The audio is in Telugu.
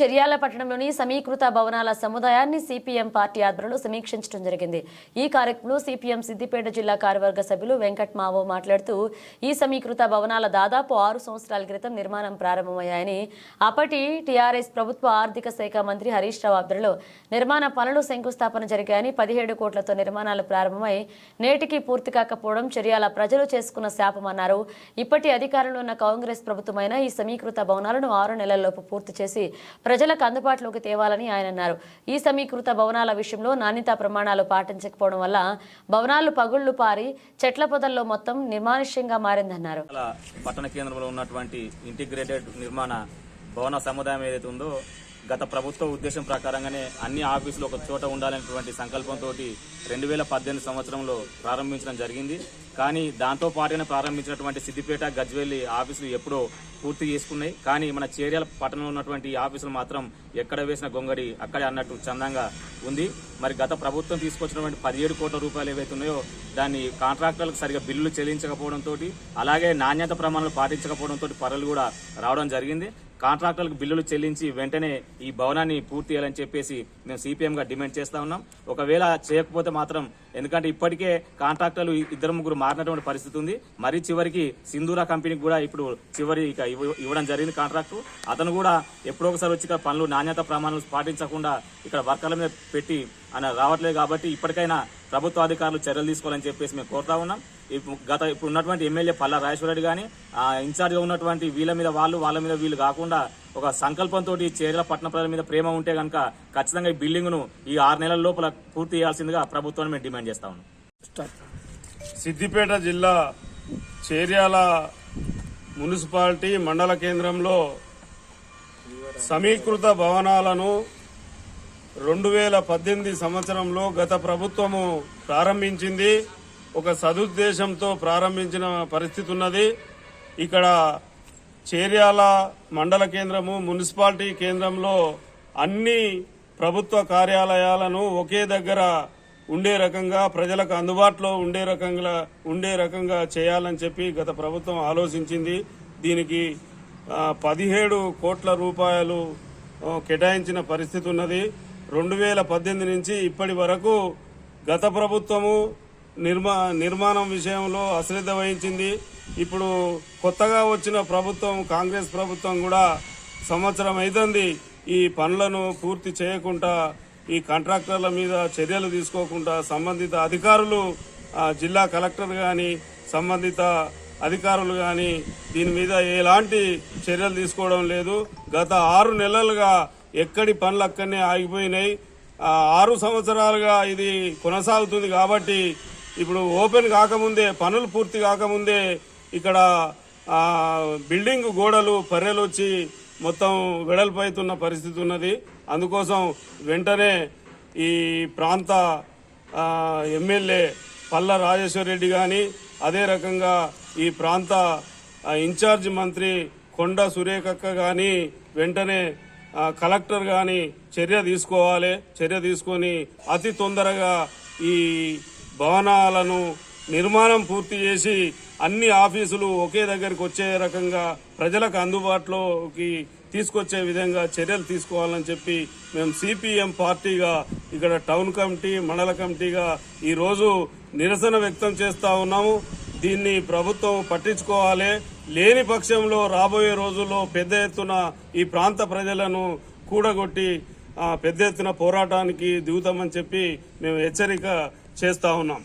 చర్యాల పట్టణంలోని సమీకృత భవనాల సముదాయాన్ని సిపిఎం పార్టీ ఆధ్వర్యంలో సమీక్షించడం జరిగింది. ఈ కార్యక్రమంలో సిపిఎం సిద్దిపేట జిల్లా కార్యవర్గ సభ్యులు వెంకట్ మావో మాట్లాడుతూ ఈ సమీకృత భవనాల దాదాపు ఆరు సంవత్సరాల క్రితం నిర్మాణం ప్రారంభమయ్యాయని అప్పటి టీఆర్ఎస్ ప్రభుత్వ ఆర్థిక శాఖ మంత్రి హరీష్ రావు ఆధ్వర్యంలో నిర్మాణ పనులు శంకుస్థాపన జరిగాయని పదిహేడు కోట్లతో నిర్మాణాలు ప్రారంభమై నేటికి పూర్తి కాకపోవడం చర్యాల ప్రజలు చేసుకున్న శాపమన్నారు. ఇప్పటి అధికారంలో ఉన్న కాంగ్రెస్ ప్రభుత్వమైన ఈ సమీకృత భవనాలను ఆరు నెలల్లోపు పూర్తి చేసి ప్రజలకు అందుబాటులోకి తేవాలని ఆయన అన్నారు. ఈ సమీకృత భవనాల విషయంలో నాణ్యతా ప్రమాణాలు పాటించకపోవడం వల్ల భవనాలు పగుళ్ళు పారి చెట్ల పొదల్లో మొత్తం నిర్మానుష్యంగా మారిందన్నారు. అలా పట్టణ కేంద్రంలో ఉన్నటువంటి ఇంటిగ్రేటెడ్ నిర్మాణ భవన సముదాయం ఏదైతే ఉందో గత ప్రభుత్వ ఉద్దేశం ప్రకారంగానే అన్ని ఆఫీసులు ఒక చోట ఉండాలనేటువంటి సంకల్పంతో రెండు వేల పద్దెనిమిది సంవత్సరంలో ప్రారంభించడం జరిగింది. కానీ దాంతో పాటుగానే ప్రారంభించినటువంటి సిద్దిపేట గజ్వేలి ఆఫీసులు ఎప్పుడో పూర్తి చేసుకున్నాయి. కానీ మన చేర్యాల పట్టణంలో ఉన్నటువంటి ఆఫీసులు మాత్రం ఎక్కడ వేసిన గొంగడి అక్కడే అన్నట్టు చందంగా ఉంది. మరి గత ప్రభుత్వం తీసుకొచ్చినటువంటి పదిహేడు కోట్ల రూపాయలు ఏవైతే ఉన్నాయో దాన్ని కాంట్రాక్టర్లకు సరిగా బిల్లులు చెల్లించకపోవడంతో అలాగే నాణ్యత ప్రమాణాలు పాటించకపోవడంతో పనులు కూడా రావడం జరిగింది. కాంట్రాక్టర్లకు బిల్లులు చెల్లించి వెంటనే ఈ భవనాన్ని పూర్తి చేయాలని చెప్పేసి మేము సిపిఎం గా డిమాండ్ చేస్తా ఉన్నాం. ఒకవేళ చేయకపోతే మాత్రం ఎందుకంటే ఇప్పటికే కాంట్రాక్టర్లు ఇద్దరు ముగ్గురు మారినటువంటి పరిస్థితి ఉంది. మరి చివరికి సింధూరా కంపెనీకి కూడా ఇప్పుడు చివరి ఇక ఇవ్వ- ఇవ్వడం జరిగింది కాంట్రాక్టు. అతను కూడా ఎప్పుడో ఒకసారి వచ్చి ఇక్కడ పనులు నాణ్యత ప్రమాణాలు పాటించకుండా ఇక్కడ వర్కర్ల మీద పెట్టి అని రావట్లేదు కాబట్టి ఇప్పటికైనా ప్రభుత్వ అధికారులు చర్యలు తీసుకోవాలని చెప్పేసి మేము కోరుతా ఉన్నాం. ఇప్పుడు గత ఇప్పుడు ఉన్నటువంటి ఎమ్మెల్యే పల్లా రాజేశ్వరరెడ్డి కానీ ఇన్ఛార్జ్గా ఉన్నటువంటి వీళ్ళ మీద వాళ్ళు వాళ్ళ మీద వీళ్ళు కాకుండా ఒక సంకల్పంతో చేరల పట్టణ ప్రజల మీద ప్రేమ ఉంటే కనుక ఖచ్చితంగా ఈ బిల్డింగ్ను ఈ ఆరు నెలల లోపల పూర్తి చేయాల్సిందిగా ప్రభుత్వాన్ని మేము డిమాండ్ చేస్తా ఉన్నాం. సిద్దిపేట జిల్లా చేర్యాల మున్సిపాలిటీ మండల కేంద్రంలో సమీకృత భవనాలను రెండు వేల పద్దెనిమిది సంవత్సరంలో గత ప్రభుత్వము ప్రారంభించింది. ఒక సదుద్దేశంతో ప్రారంభించిన పరిస్థితి ఉన్నది. ఇక్కడ చేర్యాల మండల కేంద్రము మున్సిపాలిటీ కేంద్రంలో అన్ని ప్రభుత్వ కార్యాలయాలను ఒకే దగ్గర ఉండే రకంగా ప్రజలకు అందుబాటులో ఉండే రకంగా ఉండే రకంగా చేయాలని చెప్పి గత ప్రభుత్వం ఆలోచించింది. దీనికి పదిహేడు కోట్ల రూపాయలు కేటాయించిన పరిస్థితి ఉన్నది. రెండు వేల పద్దెనిమిది నుంచి ఇప్పటి వరకు గత ప్రభుత్వము నిర్మా నిర్మాణం విషయంలో అశ్రద్ధ వహించింది. ఇప్పుడు కొత్తగా వచ్చిన ప్రభుత్వం కాంగ్రెస్ ప్రభుత్వం కూడా సంవత్సరం అవుతుంది ఈ పనులను పూర్తి చేయకుండా ఈ కాంట్రాక్టర్ల మీద చర్యలు తీసుకోకుండా సంబంధిత అధికారులు జిల్లా కలెక్టర్ కానీ సంబంధిత అధికారులు కానీ దీని మీద ఎలాంటి చర్యలు తీసుకోవడం లేదు. గత ఆరు నెలలుగా ఎక్కడి పనులు అక్కడనే ఆగిపోయినాయి ఆరు సంవత్సరాలుగా ఇది కొనసాగుతుంది కాబట్టి ఇప్పుడు ఓపెన్ కాకముందే పనులు పూర్తి కాకముందే ఇక్కడ బిల్డింగ్ గోడలు పర్రెలు వచ్చి మొత్తం వెడల్పైతున్న పరిస్థితి ఉన్నది. అందుకోసం వెంటనే ఈ ప్రాంత ఎమ్మెల్యే పల్ల రాజేశ్వర్ రెడ్డి కానీ అదే రకంగా ఈ ప్రాంత ఇన్ఛార్జ్ మంత్రి కొండ సురేఖక్క కానీ వెంటనే కలెక్టర్ కానీ చర్య తీసుకోవాలి. చర్య తీసుకొని అతి తొందరగా ఈ భవనాలను నిర్మాణం పూర్తి చేసి అన్ని ఆఫీసులు ఒకే దగ్గరికి వచ్చే రకంగా ప్రజలకు అందుబాటులోకి తీసుకొచ్చే విధంగా చర్యలు తీసుకోవాలని చెప్పి మేము సిపిఎం పార్టీగా ఇక్కడ టౌన్ కమిటీ మండల కమిటీగా ఈరోజు నిరసన వ్యక్తం చేస్తూ ఉన్నాము. దీన్ని ప్రభుత్వం పట్టించుకోవాలి. లేని పక్షంలో రాబోయే రోజుల్లో పెద్ద ఎత్తున ఈ ప్రాంత ప్రజలను కూడగొట్టి పెద్ద ఎత్తున పోరాటానికి దిగుతామని చెప్పి మేము హెచ్చరిక చేస్తా ఉన్నాం.